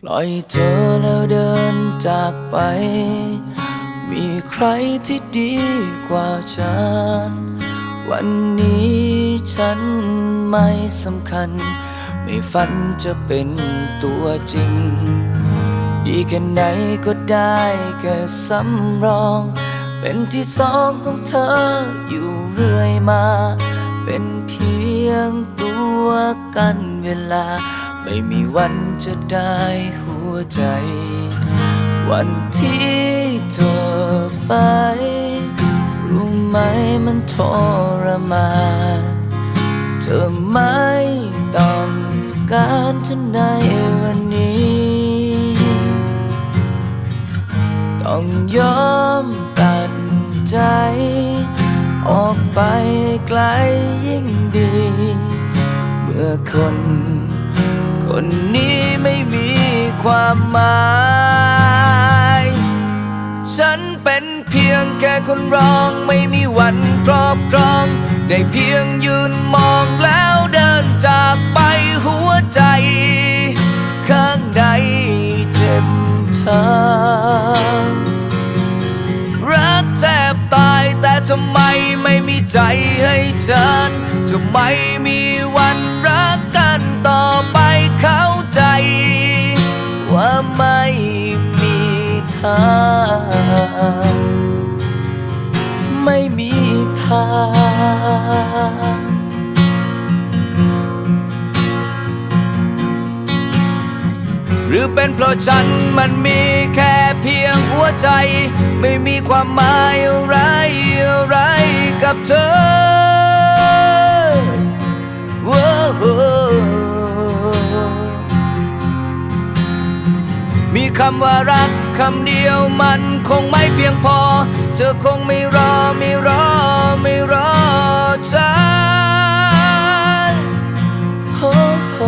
ปล่อยเธอแล้วเดินจากไป มีใครที่ดีกว่าฉัน วันนี้ฉันไม่สำคัญ ไม่ฝันจะเป็นตัวจริง ดีแค่ไหนก็ได้แค่สำรอง เป็นที่สองของเธออยู่เรื่อยมา เป็นเพียงตัวกันเวลา ไม่มีวันจะได้หัวใจ วันที่เธอไป รู้ไหมมันทรมานเธอไม่ต้องการฉันในวันนี้ ต้องยอมตัดใจ ออกไปไกลยิ่งดี เมื่อคน คนนี้ไม่มีความหมาย ฉันเป็นเพียงแค่คนร้องไม่มีวันครอบครอง ได้เพียงยืนมองแล้วเดินจากไปหัวใจ ข้างในเจ็บช้ำรักแทบตายแต่ทำไมไม่มีใจให้ฉันจะไม่มีวันรักกันต่อไป ว่าไม่มีทาง ไม่มีทางหรือเป็นเพราะฉันมันมีแค่เพียงหัวใจ ไม่มีความหมายอะไรอะไรกับเธอ คำว่ารักคำเดียวมันคงไม่เพียงพอ เธอคงไม่รอไม่รอไม่รอฉันโอ้โห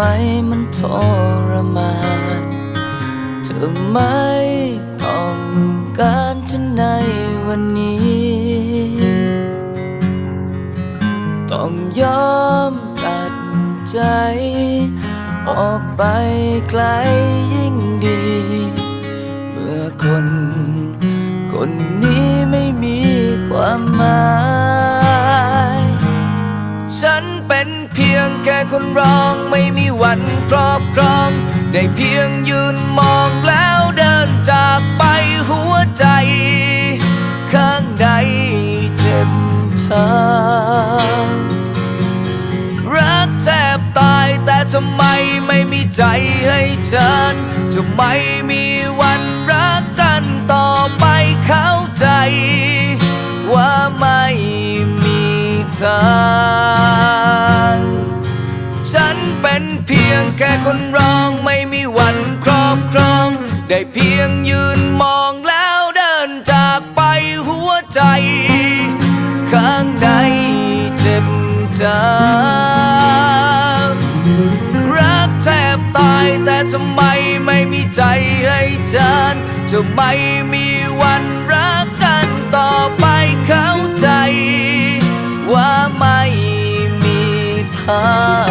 มมันทรมานเธอไม่ต้องการฉันในวันนี้ ต้องยอมตัดใจ ออกไปไกลยิ่งดี เมื่อคน คนนี้ไม่มีความหมาย คนร้องไม่มีวันครอบครอง ได้เพียงยืนมองแล้วเดินจากไปหัวใจ ข้างในเจ็บช้ำรักแทบตายแต่ทำไมไม่มีใจให้ฉันจะไมมีวันรักกันต่อไปเข้าใจ ว่าไม่มีทาง แค่คนร้องไม่มีวันครอบครอง ได้เพียงยืนมองแล้วเดินจากไปหัวใจ ข้างในเจ็บจางรักแทบตายแต่ทำไมไม่มีใจให้ฉันจะไม่มีวันรักกันต่อไปเข้าใจ ว่าไม่มีทาง